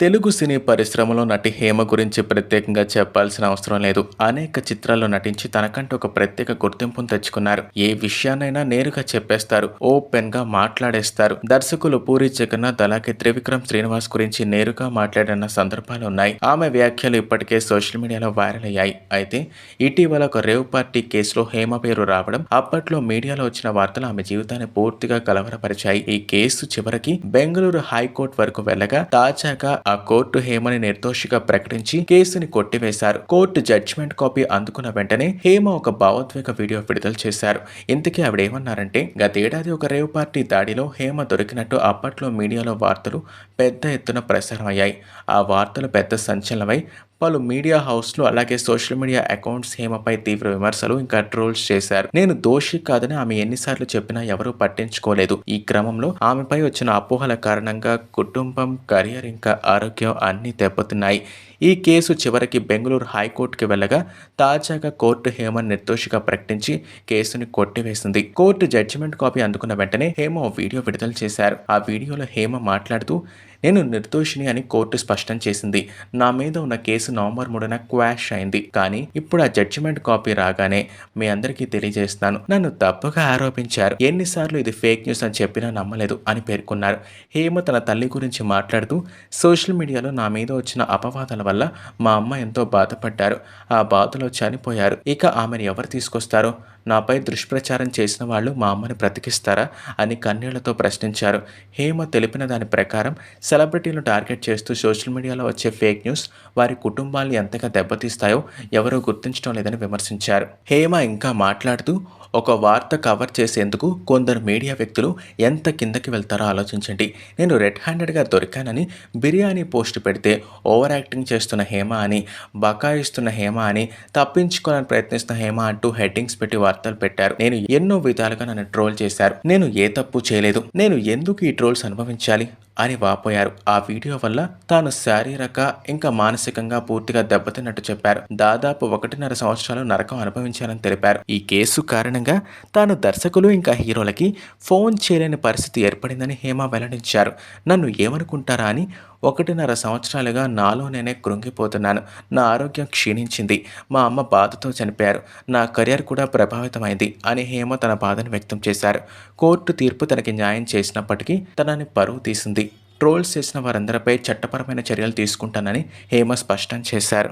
తెలుగు సినీ పరిశ్రమలో నటి హేమ గురించి ప్రత్యేకంగా చెప్పాల్సిన అవసరం లేదు. అనేక చిత్రాల్లో నటించి తనకంటూ ఒక ప్రత్యేక గుర్తింపును తెచ్చుకున్నారు. ఏ విషయాన్నైనా నేరుగా చెప్పేస్తారు. ఓపెన్గా మాట్లాడేస్తారు. దర్శకులు పూరి జగన్నాథ్ అలాగే త్రివిక్రమ్ శ్రీనివాస్ గురించి నేరుగా మాట్లాడిన సందర్భాలు ఉన్నాయి. ఆమె వ్యాఖ్యలు ఇప్పటికే సోషల్ మీడియాలో వైరల్ అయ్యాయి. అయితే ఇటీవల ఒక రేవ్ పార్టీ కేసులో హేమ పేరు రావడం అప్పట్లో మీడియాలో వచ్చిన వార్తలు ఆమె జీవితాన్ని పూర్తిగా కలవరపరిచాయి. ఈ కేసు చివరికి బెంగళూరు హైకోర్టు వరకు వెళ్ళగా తాజాగా ఆ కోర్టు హేమని నిర్దోషిగా ప్రకటించి కేసుని కొట్టివేశారు. కోర్టు జడ్జిమెంట్ కాపీ అందుకున్న వెంటనే హేమ ఒక భావోద్వేగ వీడియో విడుదల చేశారు. ఇంతకీ ఆవిడేమన్నారంటే గతేడాది ఒక రేవ్ పార్టీ దాడిలో హేమ దొరికినట్టు అప్పట్లో మీడియాలో వార్తలు పెద్ద ఎత్తున ప్రసారం అయ్యాయి ఆ వార్తలు పెద్ద సంచలనమై పలు మీడియా హౌస్లు అలాగే సోషల్ మీడియా అకౌంట్స్ హేమపై తీవ్ర విమర్శలు ఇంకా ట్రోల్స్ చేశారు. నేను దోషి కాదని ఆమె ఎన్నిసార్లు చెప్పినా ఎవరూ పట్టించుకోలేదు. ఈ క్రమంలో ఆమెపై వచ్చిన అపోహల కారణంగా కుటుంబం కెరియర్ ఇంకా ఆరోగ్యం అన్నీ దెబ్బతిన్నాయి. ఈ కేసు చివరికి బెంగళూరు హైకోర్టుకి వెళ్ళగా తాజాగా కోర్టు హేమను నిర్దోషిగా ప్రకటించి కేసుని కొట్టివేసింది. కోర్టు జడ్జిమెంట్ కాపీ అందుకున్న వెంటనే హేమ ఓ వీడియో విడుదల చేశారు. ఆ వీడియోలో హేమ మాట్లాడుతూ నేను నిర్దోషిని అని కోర్టు స్పష్టం చేసింది. నా మీద ఉన్న కేసు నవంబర్ మూడున క్వాష్ అయింది. కానీ ఇప్పుడు ఆ జడ్జిమెంట్ కాపీ రాగానే మీ అందరికీ తెలియజేస్తాను నన్ను తప్పుగా ఆరోపించారు. ఎన్నిసార్లు ఇది ఫేక్ న్యూస్ అని చెప్పినా నమ్మలేదు అని పేర్కొన్నారు. హేమ తన తల్లి గురించి మాట్లాడుతూ సోషల్ మీడియాలో నా మీద వచ్చిన అపవాదాల వల్ల మా అమ్మ ఎంతో బాధపడ్డారు. ఆ బాధలో చనిపోయారు. ఇక ఆమెను ఎవరు తీసుకొస్తారో? నాపై దుష్ప్రచారం చేసిన వాళ్ళు మా అమ్మని బ్రతికిస్తారా అని కన్నీళ్ళతో ప్రశ్నించారు. హేమ తెలిపిన దాని ప్రకారం సెలబ్రిటీలను టార్గెట్ చేస్తూ సోషల్ మీడియాలో వచ్చే ఫేక్ న్యూస్ వారి కుటుంబాన్ని ఎంతగా దెబ్బతీస్తాయో ఎవరూ గుర్తించడం లేదని విమర్శించారు. హేమ ఇంకా మాట్లాడుతూ ఒక వార్త కవర్ చేసేందుకు కొందరు మీడియా వ్యక్తులు ఎంత కిందకి వెళ్తారో ఆలోచించండి. నేను రెడ్ హ్యాండెడ్గా దొరికానని బిర్యానీ పోస్ట్ పెడితే ఓవర్ యాక్టింగ్ చేస్తున్న హేమ అని బకాయిస్తున్న హేమ అని తప్పించుకోవాలని ప్రయత్నిస్తున్న హేమ అంటూ హెడ్డింగ్స్ పెట్టి వార్తలు పెట్టారు. నేను ఎన్నో విధాలుగా నన్ను ట్రోల్ చేశారు. నేను ఏ తప్పు చేయలేదు. నేను ఎందుకు ఈ ట్రోల్స్ అనుభవించాలి? అని వాపోయారు. ఆ వీడియో వల్ల తాను శారీరక ఇంకా మానసికంగా పూర్తిగా దెబ్బతిన్నట్టు చెప్పారు. దాదాపు ఒకటిన్నర సంవత్సరాలు నరకం అనుభవించారని తెలిపారు. ఈ కేసు కారణంగా తాను దర్శకులు ఇంకా హీరోలకి ఫోన్ చేయలేని పరిస్థితి ఏర్పడిందని హేమ వెల్లడించారు. నన్ను ఏమనుకుంటారా అని ఒకటిన్నర సంవత్సరాలుగా నాలో నేనే కృంగిపోతున్నాను. నా ఆరోగ్యం క్షీణించింది. మా అమ్మ బాధతో చనిపోయారు. నా కెరియర్ కూడా ప్రభావితమైంది అని హేమ తన బాధను వ్యక్తం చేశారు. కోర్టు తీర్పు తనకి న్యాయం చేసినప్పటికీ తనని పరువు తీసింది. ట్రోల్స్ చేసిన వారందరిపై చట్టపరమైన చర్యలు తీసుకుంటానని హేమ స్పష్టం చేశారు.